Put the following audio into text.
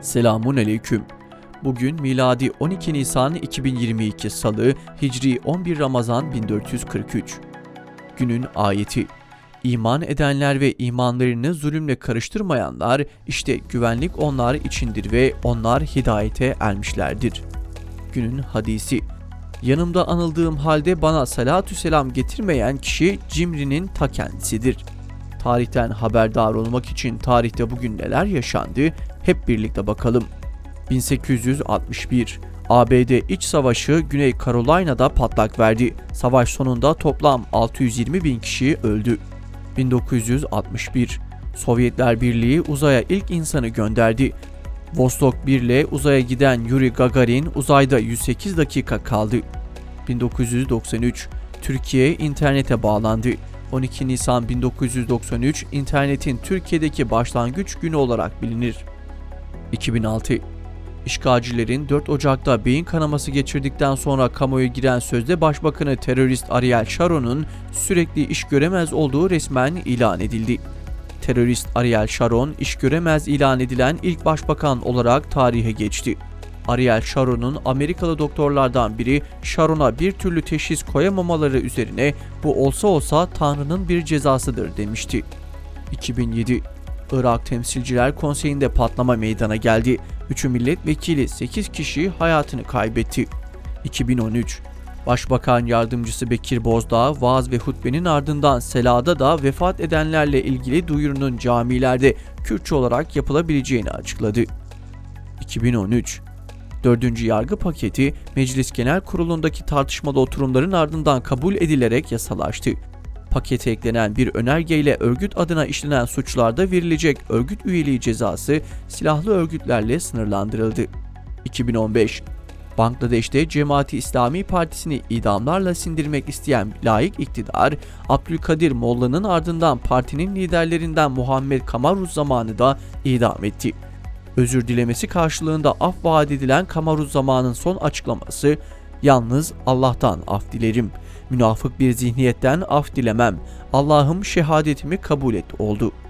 Selamun Aleyküm. Bugün miladi 12 Nisan 2022 Salı, Hicri 11 Ramazan 1443. Günün ayeti. İman edenler ve imanlarını zulümle karıştırmayanlar, işte güvenlik onlar içindir ve onlar hidayete ermişlerdir. Günün hadisi. Yanımda anıldığım halde bana salatü selam getirmeyen kişi cimrinin ta kendisidir. Tarihten haberdar olmak için tarihte bugün neler yaşandı hep birlikte bakalım. 1861 ABD iç savaşı Güney Carolina'da patlak verdi. Savaş sonunda toplam 620 bin kişi öldü. 1961 Sovyetler Birliği uzaya ilk insanı gönderdi. Vostok 1 ile uzaya giden Yuri Gagarin uzayda 108 dakika kaldı. 1993 Türkiye internete bağlandı. 12 Nisan 1993 internetin Türkiye'deki başlangıç günü olarak bilinir. 2006 İşgalcilerin 4 Ocak'ta beyin kanaması geçirdikten sonra kamuoya giren sözde başbakanı terörist Ariel Sharon'un sürekli iş göremez olduğu resmen ilan edildi. Terörist Ariel Sharon iş göremez ilan edilen ilk başbakan olarak tarihe geçti. Ariel Sharon'un Amerikalı doktorlardan biri Sharon'a bir türlü teşhis koyamamaları üzerine bu olsa olsa Tanrı'nın bir cezasıdır demişti. 2007 Irak Temsilciler Konseyi'nde patlama meydana geldi. 3'ü milletvekili 8 kişi hayatını kaybetti. 2013 Başbakan Yardımcısı Bekir Bozdağ vaaz ve hutbenin ardından Sela'da da vefat edenlerle ilgili duyurunun camilerde Kürtçe olarak yapılabileceğini açıkladı. 2013 Dördüncü yargı paketi Meclis Genel Kurulu'ndaki tartışmalı oturumların ardından kabul edilerek yasalaştı. Pakete eklenen bir önergeyle örgüt adına işlenen suçlarda verilecek örgüt üyeliği cezası silahlı örgütlerle sınırlandırıldı. 2015 Bangladeş'te Cemaati İslami Partisi'ni idamlarla sindirmek isteyen layık iktidar, Abdülkadir Molla'nın ardından partinin liderlerinden Muhammed Kamaruzzaman'ı da idam etti. Özür dilemesi karşılığında af vaat edilen Kamaruzzaman'ın son açıklaması, yalnız Allah'tan af dilerim. Münafık bir zihniyetten af dilemem. Allah'ım şehadetimi kabul et oldu.''